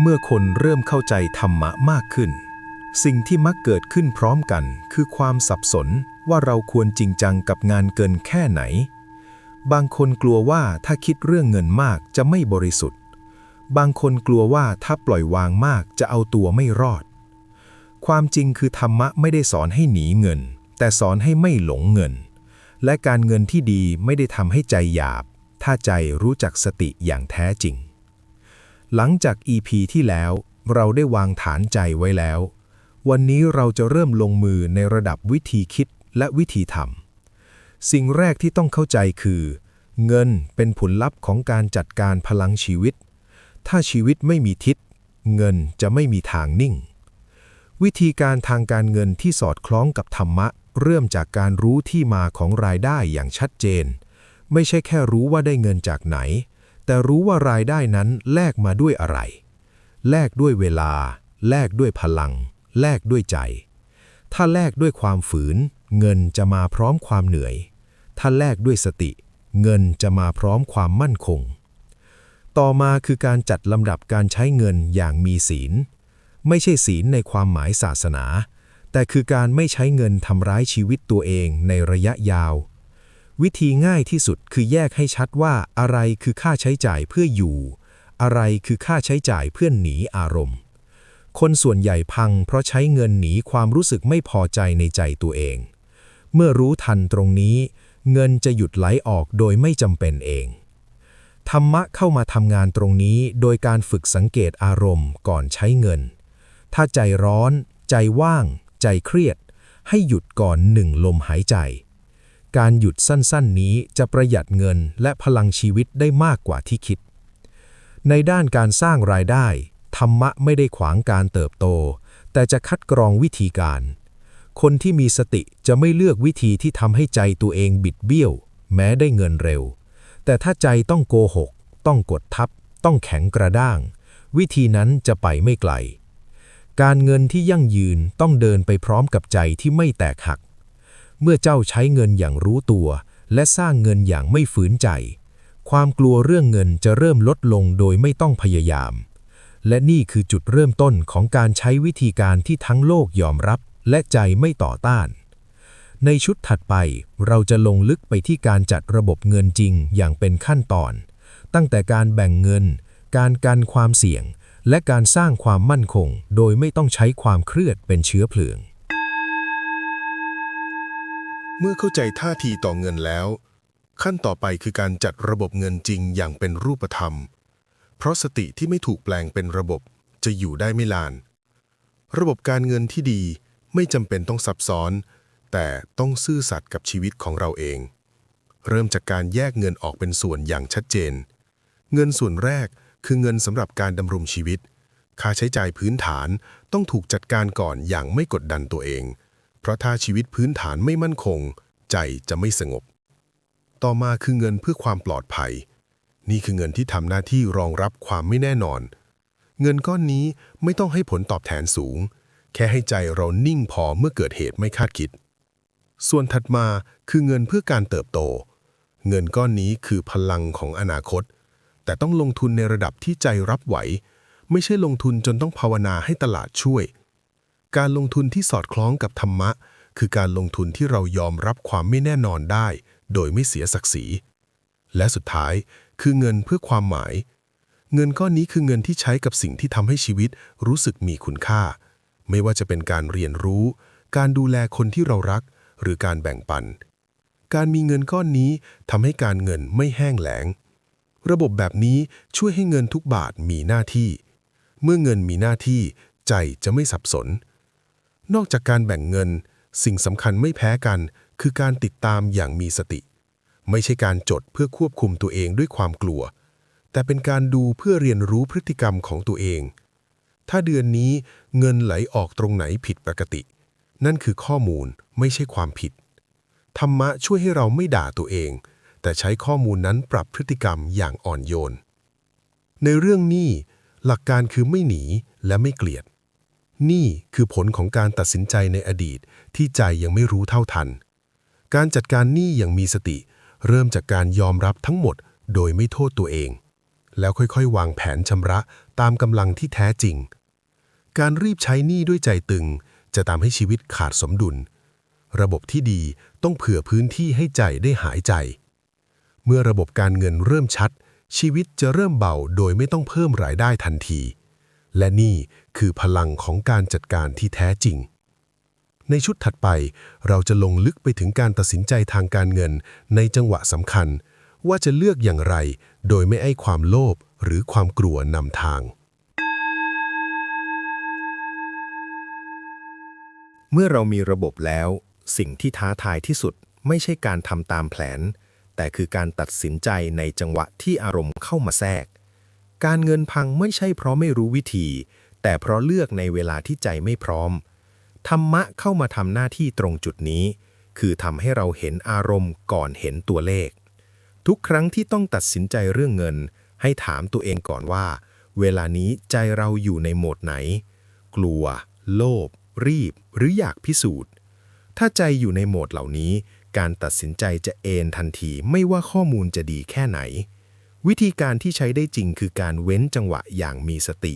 เมื่อคนเริ่มเข้าใจธรรมะมากขึ้น สิ่งที่มักเกิดขึ้นพร้อมกัน คือความสับสนว่าเราควรจริงจังกับงานเกินแค่ไหน บางคนกลัวว่าถ้าคิดเรื่องเงินมากจะไม่บริสุทธิ์ บางคนกลัวว่าถ้าปล่อยวางมากจะเอาตัวไม่รอด ความจริงคือธรรมะไม่ได้สอนให้หนีเงิน แต่สอนให้ไม่หลงเงิน และการเงินที่ดีไม่ได้ทำให้ใจหยาบ ถ้าใจรู้จักสติอย่างแท้จริง หลังจาก EP ที่แล้วเราได้วางฐานใจไว้แล้ว วันนี้เราจะเริ่มลงมือในระดับวิธีคิดและวิธีทำสิ่งแรกที่ต้องเข้าใจคือ เงินเป็นผลลัพธ์ของการจัดการพลังชีวิต ถ้าชีวิตไม่มีทิศ เงินจะไม่มีทางนิ่ง วิธีการทางการเงินที่สอดคล้องกับธรรมะ เริ่มจากการรู้ที่มาของรายได้อย่างชัดเจน ไม่ใช่แค่รู้ว่าได้เงินจากไหน แต่รู้ว่ารายได้นั้นแลกมาด้วยอะไร แลกด้วยเวลา แลกด้วยพลัง แลกด้วยใจ ถ้าแลกด้วยความฝืน เงินจะมาพร้อมความเหนื่อย ถ้าแลกด้วยสติ เงินจะมาพร้อมความมั่นคง ต่อมาคือการจัดลำดับการใช้เงินอย่างมีศีล ไม่ใช่ศีลในความหมายศาสนา แต่คือการไม่ใช้เงินทำร้ายชีวิตตัวเองในระยะยาว วิธีง่ายที่สุดคือแยกให้ชัดว่าอะไรคือค่าใช้จ่ายเพื่ออยู่ อะไรคือค่าใช้จ่ายเพื่อหนีอารมณ์ คนส่วนใหญ่พังเพราะใช้เงินหนีความรู้สึกไม่พอใจในใจตัวเอง เมื่อรู้ทันตรงนี้ เงินจะหยุดไหลออกโดยไม่จำเป็นเอง ธรรมะเข้ามาทำงานตรงนี้โดยการฝึกสังเกตอารมณ์ก่อนใช้เงิน ถ้าใจร้อน ใจว่าง ใจเครียด ให้หยุดก่อนหนึ่งลมหายใจ การหยุดสั้นๆนี้จะประหยัดเงินและพลังชีวิตได้มากกว่าที่คิด ในด้านการสร้างรายได้ ธรรมะไม่ได้ขวางการเติบโต แต่จะคัดกรองวิธีการ คนที่มีสติจะไม่เลือกวิธีที่ทำให้ใจตัวเองบิดเบี้ยว แม้ได้เงินเร็ว แต่ถ้าใจต้องโกหก ต้องกดทับ ต้องแข็งกระด้าง วิธีนั้นจะไปไม่ไกล การเงินที่ยั่งยืนต้องเดินไปพร้อมกับใจที่ไม่แตกหัก เมื่อเจ้าใช้เงินอย่างรู้ตัว และสร้างเงินอย่างไม่ฝืนใจ ความกลัวเรื่องเงินจะเริ่มลดลงโดยไม่ต้องพยายาม และนี่คือจุดเริ่มต้นของการใช้วิธีการที่ทั้งโลกยอมรับและใจไม่ต่อต้าน ในชุดถัดไปเราจะลงลึกไปที่การจัดระบบเงินจริงอย่างเป็นขั้นตอน ตั้งแต่การแบ่งเงิน การกันความเสี่ยง และการสร้างความมั่นคง โดยไม่ต้องใช้ความเครียดเป็นเชื้อเพลิง เมื่อเข้าใจท่าทีต่อเงินแล้ว ขั้นต่อไปคือการจัดระบบเงินจริงอย่างเป็นรูปธรรม เพราะสติที่ไม่ถูกแปลงเป็นระบบจะอยู่ได้ไม่ลาน ระบบการเงินที่ดีไม่จำเป็นต้องซับซ้อน แต่ต้องซื่อสัตย์กับชีวิตของเราเอง เริ่มจากการแยกเงินออกเป็นส่วนอย่างชัดเจน เงินส่วนแรกคือเงินสำหรับการดำรงชีวิต ค่าใช้จ่ายพื้นฐานต้องถูกจัดการก่อนอย่างไม่กดดันตัวเอง เพราะถ้าชีวิตพื้นฐานไม่มั่นคง ใจจะไม่สงบ ต่อมาคือเงินเพื่อความปลอดภัย นี่คือเงินที่ทำหน้าที่รองรับความไม่แน่นอน เงินก้อนนี้ไม่ต้องให้ผลตอบแทนสูง แค่ให้ใจเรานิ่งพอเมื่อเกิดเหตุไม่คาดคิด ส่วนถัดมาคือเงินเพื่อการเติบโต เงินก้อนนี้คือพลังของอนาคต แต่ต้องลงทุนในระดับที่ใจรับไหว ไม่ใช่ลงทุนจนต้องภาวนาให้ตลาดช่วย การลงทุนที่สอดคล้องกับธรรมะ คือการลงทุนที่เรายอมรับความไม่แน่นอนได้ โดยไม่เสียศักดิ์ศรี และสุดท้ายคือเงินเพื่อความหมาย เงินก้อนนี้คือเงินที่ใช้กับสิ่งที่ทำให้ชีวิตรู้สึกมีคุณค่า ไม่ว่าจะเป็นการเรียนรู้ การดูแลคนที่เรารัก หรือการแบ่งปัน การมีเงินก้อนนี้ทำให้การเงินไม่แห้งแหลง ระบบแบบนี้ช่วยให้เงินทุกบาทมีหน้าที่ เมื่อเงินมีหน้าที่ใจจะไม่สับสน นอกจากการแบ่งเงิน สิ่งสำคัญไม่แพ้กัน คือการติดตามอย่างมีสติ ไม่ใช่การจดเพื่อควบคุมตัวเองด้วยความกลัว แต่เป็นการดูเพื่อเรียนรู้พฤติกรรมของตัวเอง ถ้าเดือนนี้เงินไหลออกตรงไหนผิดปกติ นั่นคือข้อมูลไม่ใช่ความผิด ธรรมะช่วยให้เราไม่ด่าตัวเอง แต่ใช้ข้อมูลนั้นปรับพฤติกรรมอย่างอ่อนโยน ในเรื่องนี้หลักการคือไม่หนีและไม่เกลียด นี่คือผลของการตัดสินใจในอดีตที่ใจยังไม่รู้เท่าทัน การจัดการหนี้อย่างมีสติ เริ่มจากการยอมรับทั้งหมดโดยไม่โทษตัวเอง แล้วค่อยๆ วางแผนชำระตามกำลังที่แท้จริง การรีบใช้หนี้ด้วยใจตึง จะทำให้ชีวิตขาดสมดุล ระบบที่ดีต้องเผื่อพื้นที่ให้ใจได้หายใจ เมื่อระบบการเงินเริ่มชัด ชีวิตจะเริ่มเบาโดยไม่ต้องเพิ่มรายได้ทันที และนี่คือพลังของการจัดการที่แท้จริง ในชุดถัดไป เราจะลงลึกไปถึงการตัดสินใจทางการเงินในจังหวะสำคัญ ว่าจะเลือกอย่างไร โดยไม่ให้ความโลภหรือความกลัวนำทาง เมื่อเรามีระบบแล้ว สิ่งที่ท้าทายที่สุดไม่ใช่การทำตามแผน แต่คือการตัดสินใจในจังหวะที่อารมณ์เข้ามาแทรก การเงินพังไม่ใช่เพราะไม่รู้วิธี แต่เพราะเลือกในเวลาที่ใจไม่พร้อม ธรรมะเข้ามาทำหน้าที่ตรงจุดนี้ คือทำให้เราเห็นอารมณ์ก่อนเห็นตัวเลข ทุกครั้งที่ต้องตัดสินใจเรื่องเงิน ให้ถามตัวเองก่อนว่า เวลานี้ใจเราอยู่ในโหมดไหน กลัว โลภ รีบ หรืออยากพิสูจน์ ถ้าใจอยู่ในโหมดเหล่านี้ การตัดสินใจจะเอนทันทีไม่ว่าข้อมูลจะดีแค่ไหน วิธีการที่ใช้ได้จริงคือการเว้นจังหวะอย่างมีสติ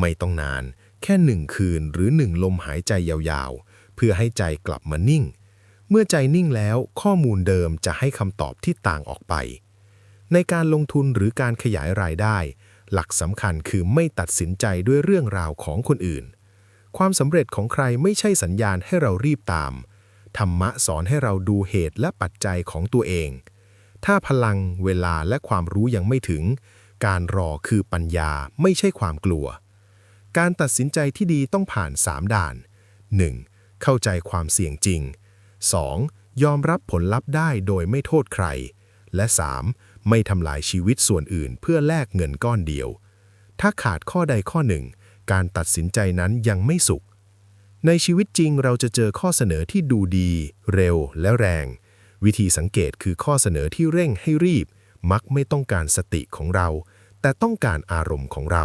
ไม่ต้องนาน แค่หนึ่งคืนหรือหนึ่งลมหายใจยาวๆ เพื่อให้ใจกลับมานิ่ง เมื่อใจนิ่งแล้วข้อมูลเดิมจะให้คำตอบที่ต่างออกไป ในการลงทุนหรือการขยายรายได้ หลักสำคัญคือไม่ตัดสินใจด้วยเรื่องราวของคนอื่น ความสำเร็จของใครไม่ใช่สัญญาณให้เรารีบตาม ธรรมะสอนให้เราดูเหตุและปัจจัยของตัวเอง ถ้าพลังเวลาและความรู้ยังไม่ถึง การรอคือปัญญาไม่ใช่ความกลัว การตัดสินใจที่ดีต้องผ่าน 3 ด่าน 1. เข้าใจความเสี่ยงจริง 2. ยอมรับผลลัพธ์ได้โดยไม่โทษใคร และ 3. ไม่ทำลายชีวิตส่วนอื่นเพื่อแลกเงินก้อนเดียว ถ้าขาดข้อใดข้อหนึ่ง การตัดสินใจนั้นยังไม่สุข ในชีวิตจริงเราจะเจอข้อเสนอที่ดูดี เร็วและแรง วิธีสังเกตคือข้อเสนอที่เร่งให้รีบ มักไม่ต้องการสติของเรา แต่ต้องการอารมณ์ของเรา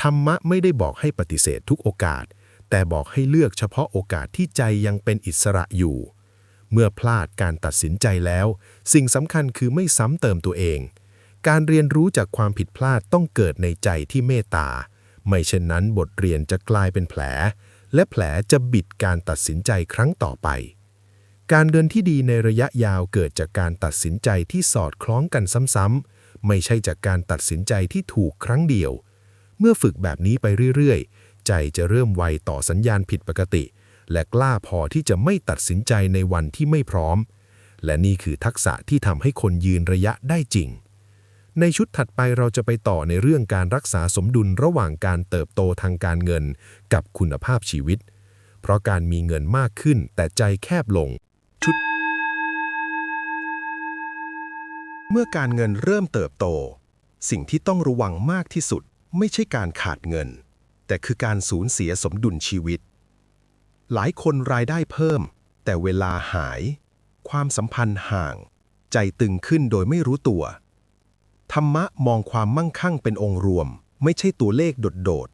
ธรรมะไม่ได้บอกให้ปฏิเสธทุกโอกาส แต่บอกให้เลือกเฉพาะโอกาสที่ใจยังเป็นอิสระอยู่ เมื่อพลาดการตัดสินใจแล้ว สิ่งสำคัญคือไม่ซ้ำเติมตัวเอง การเรียนรู้จากความผิดพลาดต้องเกิดในใจที่เมตตา ไม่เช่นนั้นบทเรียนจะกลายเป็นแผล และแผลจะบิดการตัดสินใจครั้งต่อไป การเดินที่ดีในระยะยาวเกิดจากการตัดสินใจที่สอดคล้องกันซ้ำๆ ไม่ใช่จากการตัดสินใจที่ถูกครั้งเดียว เมื่อฝึกแบบนี้ไปเรื่อยๆ ใจจะเริ่มไวต่อสัญญาณผิดปกติ และกล้าพอที่จะไม่ตัดสินใจในวันที่ไม่พร้อม และนี่คือทักษะที่ทำให้คนยืนระยะได้จริง ในชุดถัดไปเราจะไปต่อในเรื่องการรักษาสมดุลระหว่างการเติบโตทางการเงิน กับคุณภาพชีวิต เพราะการมีเงินมากขึ้นแต่ใจแคบลง เมื่อการเงินเริ่มเติบโต สิ่งที่ต้องระวังมากที่สุดไม่ใช่การขาดเงิน แต่คือการสูญเสียสมดุลชีวิต หลายคนรายได้เพิ่ม แต่เวลาหาย ความสัมพันธ์ห่าง ใจตึงขึ้นโดยไม่รู้ตัว ธรรมะมองความมั่งคั่งเป็นองค์รวม ไม่ใช่ตัวเลขโดด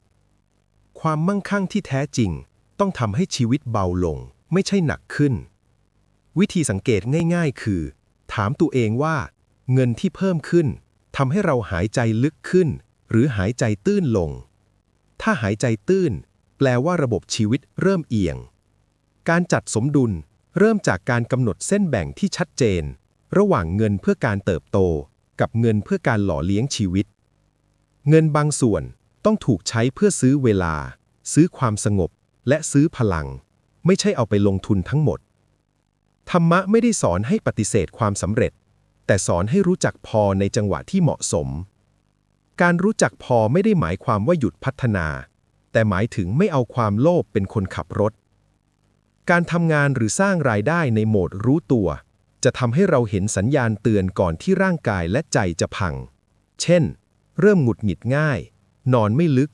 ๆ ความมั่งคั่งที่แท้จริง ต้องทำให้ชีวิตเบาลง ไม่ใช่หนักขึ้น วิธีสังเกตง่ายๆ คือ ถามตัวเองว่า เงินที่เพิ่มขึ้นทำให้เราหายใจลึกขึ้น หรือหายใจตื้นลง ถ้าหายใจตื้น แปลว่าระบบชีวิตเริ่มเอียง การจัดสมดุลเริ่มจากการกำหนดเส้นแบ่งที่ชัดเจน ระหว่างเงินเพื่อการเติบโต กับเงินเพื่อการหล่อเลี้ยงชีวิต เงินบางส่วนต้องถูกใช้เพื่อซื้อเวลา ซื้อความสงบ และซื้อพลัง ไม่ใช่เอาไปลงทุนทั้งหมด ธรรมะไม่ได้สอนให้ปฏิเสธความสำเร็จ แต่สอนให้รู้จักพอในจังหวะที่เหมาะสม การรู้จักพอไม่ได้หมายความว่าหยุดพัฒนา แต่หมายถึงไม่เอาความโลภเป็นคนขับรถ การทำงานหรือสร้างรายได้ในโหมดรู้ตัว จะทำให้เราเห็นสัญญาณเตือนก่อนที่ร่างกายและใจจะพัง เช่น เริ่มหงุดหงิดง่าย นอนไม่ลึก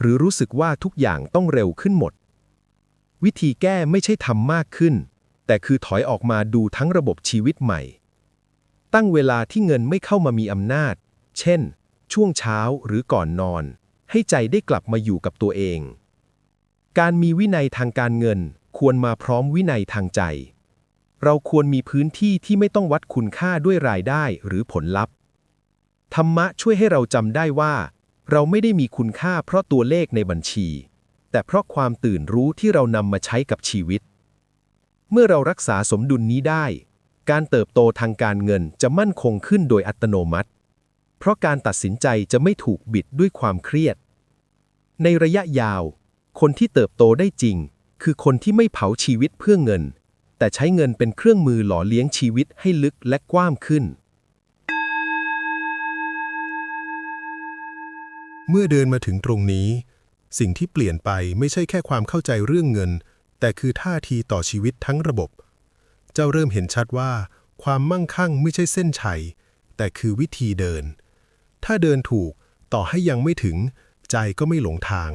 หรือรู้สึกว่าทุกอย่างต้องเร็วขึ้นหมด วิธีแก้ไม่ใช่ทำมากขึ้น แต่คือถอยออกมาดูทั้งระบบชีวิตใหม่ ตั้งเวลาที่เงินไม่เข้ามามีอำนาจ เช่น ช่วงเช้าหรือก่อนนอน ให้ใจได้กลับมาอยู่กับตัวเอง การมีวินัยทางการเงินควรมาพร้อมวินัยทางใจ เราควรมีพื้นที่ที่ไม่ต้องวัดคุณค่าด้วยรายได้หรือผลลัพธ์ ธรรมะช่วยให้เราจำได้ว่า เราไม่ได้มีคุณค่าเพราะตัวเลขในบัญชี แต่เพราะความตื่นรู้ที่เรานำมาใช้กับชีวิต เมื่อเรารักษาสมดุลนี้ได้ การเติบโตทางการเงินจะมั่นคงขึ้นโดยอัตโนมัติ เพราะการตัดสินใจจะไม่ถูกบิดด้วยความเครียด ในระยะยาว คนที่เติบโตได้จริง คือคนที่ไม่เผาชีวิตเพื่อเงิน แต่ใช้เงินเป็นเครื่องมือหล่อเลี้ยงชีวิตให้ลึกและกว้างขึ้น เมื่อเดินมาถึงตรงนี้ สิ่งที่เปลี่ยนไปไม่ใช่แค่ความเข้าใจเรื่องเงิน แต่คือท่าทีต่อชีวิตทั้งระบบ เจ้าเริ่มเห็นชัดว่า ความมั่งคั่งไม่ใช่เส้นชัย แต่คือวิธีเดิน ถ้าเดินถูกต่อให้ยังไม่ถึง ใจก็ไม่หลงทาง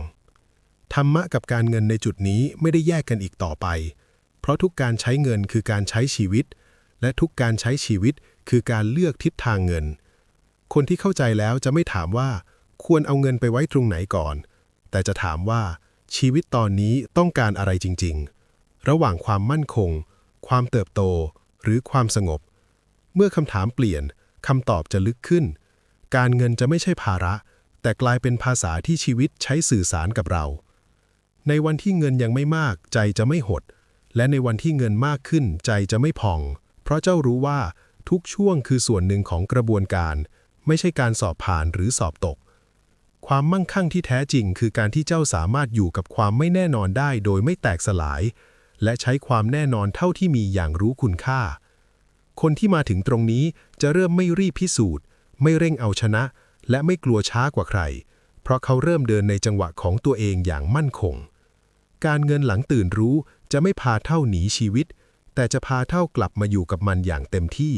ธรรมะกับการเงินในจุดนี้ไม่ได้แยกกันอีกต่อไป เพราะทุกการใช้เงินคือการใช้ชีวิต และทุกการใช้ชีวิตคือการเลือกทิศทางเงิน คนที่เข้าใจแล้วจะไม่ถามว่า ควรเอาเงินไปไว้ตรงไหนก่อน แต่จะถามว่า ชีวิตตอนนี้ต้องการอะไรจริง ๆ ระหว่างความมั่นคง ความเติบโต หรือความสงบ เมื่อคำถามเปลี่ยนคำตอบจะลึกขึ้น การเงินจะไม่ใช่ภาระ แต่กลายเป็นภาษาที่ชีวิตใช้สื่อสารกับเรา ในวันที่เงินยังไม่มากใจจะไม่หด และในวันที่เงินมากขึ้นใจจะไม่พอง เพราะเจ้ารู้ว่าทุกช่วงคือส่วนหนึ่งของกระบวนการ ไม่ใช่การสอบผ่านหรือสอบตก ความมั่งคั่งที่แท้จริงคือการที่เจ้าสามารถอยู่กับความไม่แน่นอนได้โดยไม่แตกสลาย และใช้ความแน่นอนเท่าที่มีอย่างรู้คุณค่า คนที่มาถึงตรงนี้จะเริ่มไม่รีบพิสูจน์ ไม่เร่งเอาชนะ และไม่กลัวช้ากว่าใคร เพราะเขาเริ่มเดินในจังหวะของตัวเองอย่างมั่นคง การเงินหลังตื่นรู้จะไม่พาเท่าหนีชีวิต แต่จะพาเท่ากลับมาอยู่กับมันอย่างเต็มที่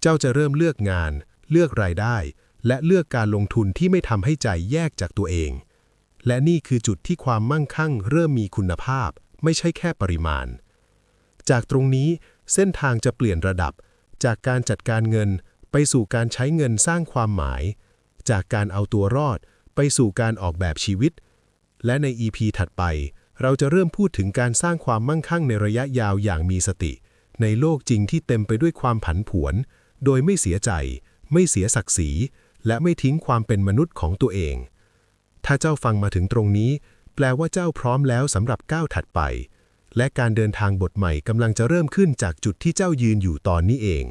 เจ้าจะเริ่มเลือกงาน เลือกรายได้ และเลือกการลงทุนที่ไม่ทำให้ใจแยกจากตัวเอง และนี่คือจุดที่ความมั่งคั่งเริ่มมีคุณภาพ ไม่ใช่แค่ปริมาณ จากตรงนี้เส้นทางจะเปลี่ยนระดับ จากการจัดการเงิน ไปสู่การใช้เงินสร้างความหมาย จากการเอาตัวรอด ไปสู่การออกแบบชีวิต และใน EP ถัดไป เราจะเริ่มพูดถึงการสร้างความมั่งคั่งในระยะยาวอย่างมีสติ ในโลกจริงที่เต็มไปด้วยความผันผวน โดยไม่เสียใจ ไม่เสียศักดิ์ศรี และไม่ทิ้งความเป็นมนุษย์ของตัวเอง ถ้าเจ้าฟังมาถึงตรงนี้ แปลว่าเจ้าพร้อมแล้วสำหรับก้าวถัดไป และการเดินทางบทใหม่กำลังจะเริ่มขึ้นจากจุดที่เจ้ายืนอยู่ตอนนี้เอง